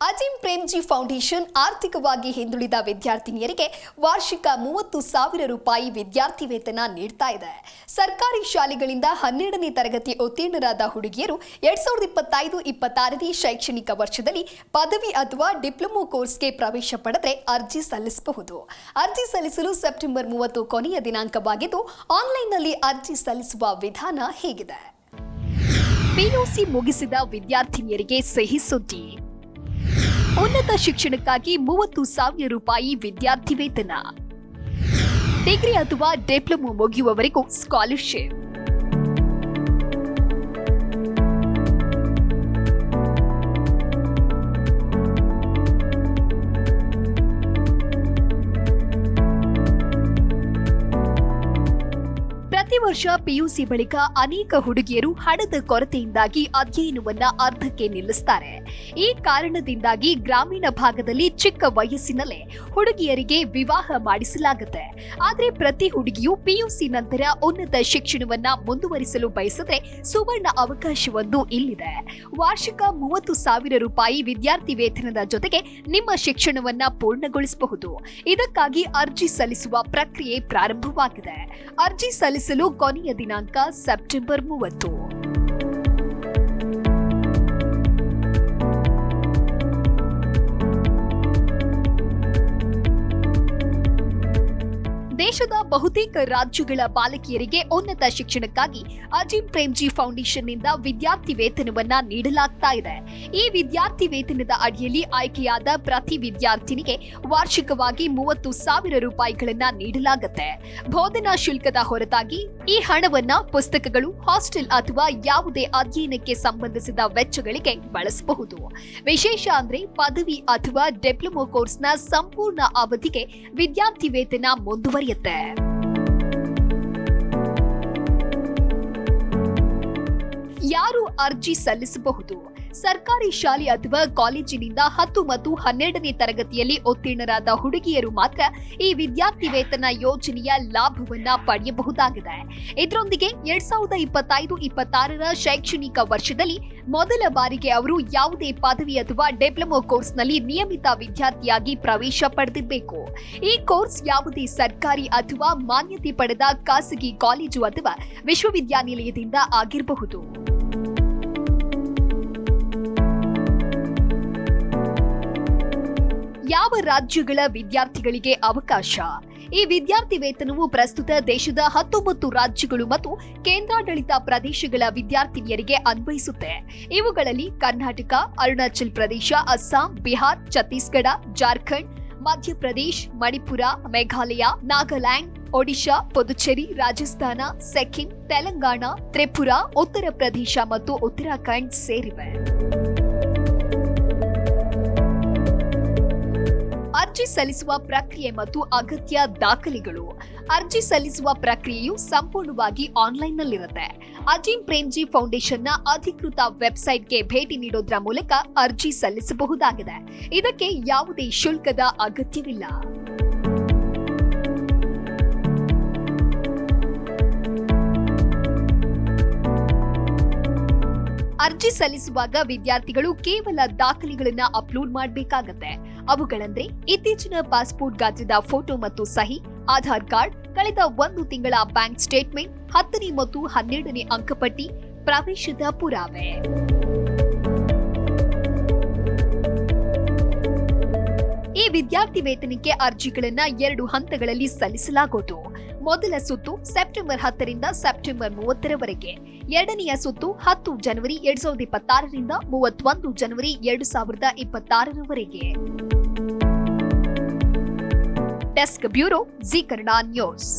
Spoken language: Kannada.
ಅಜಿಂ ಪ್ರೇಮ್ಜಿ ಫೌಂಡೇಶನ್ ಆರ್ಥಿಕವಾಗಿ ಹಿಂದುಳಿದ ವಿದ್ಯಾರ್ಥಿನಿಯರಿಗೆ ವಾರ್ಷಿಕ ಮೂವತ್ತು ಸಾವಿರ ರೂಪಾಯಿ ವಿದ್ಯಾರ್ಥಿ ವೇತನ ನೀಡ್ತಾ ಇದೆ. ಸರ್ಕಾರಿ ಶಾಲೆಗಳಿಂದ ಹನ್ನೆರಡನೇ ತರಗತಿ ಉತ್ತೀರ್ಣರಾದ ಹುಡುಗಿಯರು ಎರಡ್ ಸಾವಿರದ ಇಪ್ಪತ್ತೈದು ಇಪ್ಪತ್ತಾರನೇ ಶೈಕ್ಷಣಿಕ ವರ್ಷದಲ್ಲಿ ಪದವಿ ಅಥವಾ ಡಿಪ್ಲೊಮೊ ಕೋರ್ಸ್ಗೆ ಪ್ರವೇಶ ಪಡೆದರೆ ಅರ್ಜಿ ಸಲ್ಲಿಸಬಹುದು. ಅರ್ಜಿ ಸಲ್ಲಿಸಲು ಸೆಪ್ಟೆಂಬರ್ ಮೂವತ್ತು ಕೊನೆಯ ದಿನಾಂಕವಾಗಿದ್ದು, ಆನ್ಲೈನ್ನಲ್ಲಿ ಅರ್ಜಿ ಸಲ್ಲಿಸುವ ವಿಧಾನ ಹೇಗಿದೆ? ಪಿಯುಸಿ ಮುಗಿಸಿದ ವಿದ್ಯಾರ್ಥಿನಿಯರಿಗೆ ಸಹಿ ಸುದ್ದಿ. ಉನ್ನತ ಶಿಕ್ಷಣಕ್ಕಾಗಿ ಮೂವತ್ತು ಸಾವಿರ ರೂಪಾಯಿ ವಿದ್ಯಾರ್ಥಿ ವೇತನ. ಡಿಗ್ರಿ ಅಥವಾ ಡಿಪ್ಲೊಮೊ ಮುಗಿಯುವವರೆಗೂ ಸ್ಕಾಲರ್ಶಿಪ್ ವರ್ಷ ಪಿಯುಸಿ ಬಳಿಕ ಅನೇಕ ಹುಡುಗಿಯರು ಹಣದ ಕೊರತೆಯಿಂದಾಗಿ ಅಧ್ಯಯನವನ್ನ ಅರ್ಧಕ್ಕೆ ನಿಲ್ಲಿಸ್ತಾರೆ. ಈ ಕಾರಣದಿಂದಾಗಿ ಗ್ರಾಮೀಣ ಭಾಗದಲ್ಲಿ ಚಿಕ್ಕ ವಯಸ್ಸಿನಲ್ಲೇ ಹುಡುಗಿಯರಿಗೆ ವಿವಾಹ ಮಾಡಿಸಲಾಗುತ್ತೆ. ಆದರೆ ಪ್ರತಿ ಹುಡುಗಿಯು ಪಿಯುಸಿ ನಂತರ ಉನ್ನತ ಶಿಕ್ಷಣವನ್ನ ಮುಂದುವರಿಸಲು ಬಯಸದೆ ಸುವರ್ಣ ಅವಕಾಶವೊಂದು ಇಲ್ಲಿದೆ. ವಾರ್ಷಿಕ ಮೂವತ್ತು ಸಾವಿರ ರೂಪಾಯಿ ವಿದ್ಯಾರ್ಥಿ ವೇತನದ ಜೊತೆಗೆ ನಿಮ್ಮ ಶಿಕ್ಷಣವನ್ನ ಪೂರ್ಣಗೊಳಿಸಬಹುದು. ಇದಕ್ಕಾಗಿ ಅರ್ಜಿ ಸಲ್ಲಿಸುವ ಪ್ರಕ್ರಿಯೆ ಪ್ರಾರಂಭವಾಗಿದೆ. ಅರ್ಜಿ ಸಲ್ಲಿಸಲು ಕೊನೆಯ ದಿನಾಂಕ ಸೆಪ್ಟೆಂಬರ್ ಮೂವತ್ತು ದೇಶದ ಬಹುತೇಕ ರಾಜ್ಯಗಳ ಬಾಲಕಿಯರಿಗೆ ಉನ್ನತ ಶಿಕ್ಷಣಕ್ಕಾಗಿ ಅಜಿಂ ಪ್ರೇಮ್ಜಿ ಫೌಂಡೇಶನ್ನಿಂದ ವಿದ್ಯಾರ್ಥಿ ವೇತನವನ್ನ ನೀಡಲಾಗ್ತಾ ಇದೆ. ಈ ವಿದ್ಯಾರ್ಥಿ ವೇತನದ ಅಡಿಯಲ್ಲಿ ಆಯ್ಕೆಯಾದ ಪ್ರತಿ ವಿದ್ಯಾರ್ಥಿನಿಗೆ ವಾರ್ಷಿಕವಾಗಿ ಮೂವತ್ತು ಸಾವಿರ ರೂಪಾಯಿಗಳನ್ನ ನೀಡಲಾಗುತ್ತೆ. ಬೋಧನಾ ಶುಲ್ಕದ ಹೊರತಾಗಿ ಈ ಹಣವನ್ನ ಪುಸ್ತಕಗಳು, ಹಾಸ್ಟೆಲ್ ಅಥವಾ ಯಾವುದೇ ಅಧ್ಯಯನಕ್ಕೆ ಸಂಬಂಧಿಸಿದ ವೆಚ್ಚಗಳಿಗೆ ಬಳಸಬಹುದು. ವಿಶೇಷ ಅಂದ್ರೆ ಪದವಿ ಅಥವಾ ಡಿಪ್ಲೊಮೊ ಕೋರ್ಸ್ನ ಸಂಪೂರ್ಣ ಅವಧಿಗೆ ವಿದ್ಯಾರ್ಥಿ ವೇತನ ಮುಂದುವರಿಯುತ್ತೆ. ಯಾರು ಅರ್ಜಿ ಸಲ್ಲಿಸಬಹುದು? ಸರ್ಕಾರಿ ಶಾಲೆ ಅಥವಾ ಕಾಲೇಜಿನಿಂದ ಹತ್ತು ಮತ್ತು ಹನ್ನೆರಡನೇ ತರಗತಿಯಲ್ಲಿ ಉತ್ತೀರ್ಣರಾದ ಹುಡುಗಿಯರು ಮಾತ್ರ ಈ ವಿದ್ಯಾರ್ಥಿ ವೇತನ ಯೋಜನೆಯ ಲಾಭವನ್ನ ಪಡೆಯಬಹುದಾಗಿದೆ. ಇದರೊಂದಿಗೆ ಎರಡ್ ಸಾವಿರದ ಇಪ್ಪತ್ತೈದು ಇಪ್ಪತ್ತಾರರ ಶೈಕ್ಷಣಿಕ ವರ್ಷದಲ್ಲಿ ಮೊದಲ ಬಾರಿಗೆ ಅವರು ಯಾವುದೇ ಪದವಿ ಅಥವಾ ಡಿಪ್ಲೊಮೊ ಕೋರ್ಸ್ನಲ್ಲಿ ನಿಯಮಿತ ವಿದ್ಯಾರ್ಥಿಯಾಗಿ ಪ್ರವೇಶ ಪಡೆದಿರಬೇಕು. ಈ ಕೋರ್ಸ್ ಯಾವುದೇ ಸರ್ಕಾರಿ ಅಥವಾ ಮಾನ್ಯತೆ ಪಡೆದ ಖಾಸಗಿ ಕಾಲೇಜು ಅಥವಾ ವಿಶ್ವವಿದ್ಯಾನಿಲಯದಿಂದ ಆಗಿರಬಹುದು. ಯಾವ ರಾಜ್ಯಗಳ ವಿದ್ಯಾರ್ಥಿಗಳಿಗೆ ಅವಕಾಶ? ಈ ವಿದ್ಯಾರ್ಥಿ ವೇತನವು ಪ್ರಸ್ತುತ ದೇಶದ ಹತ್ತೊಂಬತ್ತು ರಾಜ್ಯಗಳು ಮತ್ತು ಕೇಂದ್ರಾಡಳಿತ ಪ್ರದೇಶಗಳ ವಿದ್ಯಾರ್ಥಿನಿಯರಿಗೆ ಅನ್ವಯಿಸುತ್ತೆ. ಇವುಗಳಲ್ಲಿ ಕರ್ನಾಟಕ, ಅರುಣಾಚಲ್ ಪ್ರದೇಶ, ಅಸ್ಸಾಂ, ಬಿಹಾರ್, ಛತ್ತೀಸ್ಗಢ, ಜಾರ್ಖಂಡ್, ಮಧ್ಯಪ್ರದೇಶ್, ಮಣಿಪುರ, ಮೇಘಾಲಯ, ನಾಗಾಲ್ಯಾಂಡ್, ಒಡಿಶಾ, ಪುದುಚೇರಿ, ರಾಜಸ್ಥಾನ, ಸಿಕ್ಕಿಂ, ತೆಲಂಗಾಣ, ತ್ರಿಪುರ, ಉತ್ತರ ಪ್ರದೇಶ ಮತ್ತು ಉತ್ತರಾಖಂಡ್ ಸೇರಿವೆ. ಅರ್ಜಿ ಸಲ್ಲಿಸುವ ಪ್ರಕ್ರಿಯೆ ಮತ್ತು ಅಗತ್ಯ ದಾಖಲೆಗಳು. ಅರ್ಜಿ ಸಲ್ಲಿಸುವ ಪ್ರಕ್ರಿಯೆಯು ಸಂಪೂರ್ಣವಾಗಿ ಆನ್ಲೈನ್ನಲ್ಲಿರುತ್ತೆ. ಅಜಿಂ ಪ್ರೇಮ್ಜಿ ಫೌಂಡೇಶನ್ನ ಅಧಿಕೃತ ವೆಬ್ಸೈಟ್ಗೆ ಭೇಟಿ ನೀಡೋದ್ರ ಮೂಲಕ ಅರ್ಜಿ ಸಲ್ಲಿಸಬಹುದಾಗಿದೆ. ಇದಕ್ಕೆ ಯಾವುದೇ ಶುಲ್ಕದ ಅಗತ್ಯವಿಲ್ಲ. ಅರ್ಜಿ ಸಲ್ಲಿಸುವಾಗ ವಿದ್ಯಾರ್ಥಿಗಳು ಕೇವಲ ದಾಖಲೆಗಳನ್ನ ಅಪ್ಲೋಡ್ ಮಾಡಬೇಕಾಗತ್ತೆ. ಅವುಗಳಂದ್ರೆ ಇತ್ತೀಚಿನ ಪಾಸ್ಪೋರ್ಟ್ ಗಾತ್ರದ ಫೋಟೋ ಮತ್ತು ಸಹಿ, ಆಧಾರ್ ಕಾರ್ಡ್, ಕಳೆದ ಒಂದು ತಿಂಗಳ ಬ್ಯಾಂಕ್ ಸ್ಟೇಟ್ಮೆಂಟ್, ಹತ್ತನೇ ಮತ್ತು ಹನ್ನೆರಡನೇ ಅಂಕಪಟ್ಟಿ, ಪ್ರವೇಶದ ಪುರಾವೆ. ಈ ವಿದ್ಯಾರ್ಥಿ ವೇತನಕ್ಕೆ ಅರ್ಜಿಗಳನ್ನ ಎರಡು ಹಂತಗಳಲ್ಲಿ ಸಲ್ಲಿಸಲಾಗುವುದು ಮೊದಲ ಸುತ್ತು ಸೆಪ್ಟೆಂಬರ್ ಹತ್ತರಿಂದ ಸೆಪ್ಟೆಂಬರ್ ಮೂವತ್ತರವರೆಗೆ. ಎರಡನೆಯ ಸುತ್ತು ಹತ್ತು ಜನವರಿ ಎರಡ್ ಸಾವಿರದ ಇಪ್ಪತ್ತಾರರಿಂದ ಮೂವತ್ತೊಂದು ಜನವರಿ ಎರಡು ಸಾವಿರದ ಇಪ್ಪತ್ತಾರರವರೆಗೆ. Desk bureau Zee Kannada news.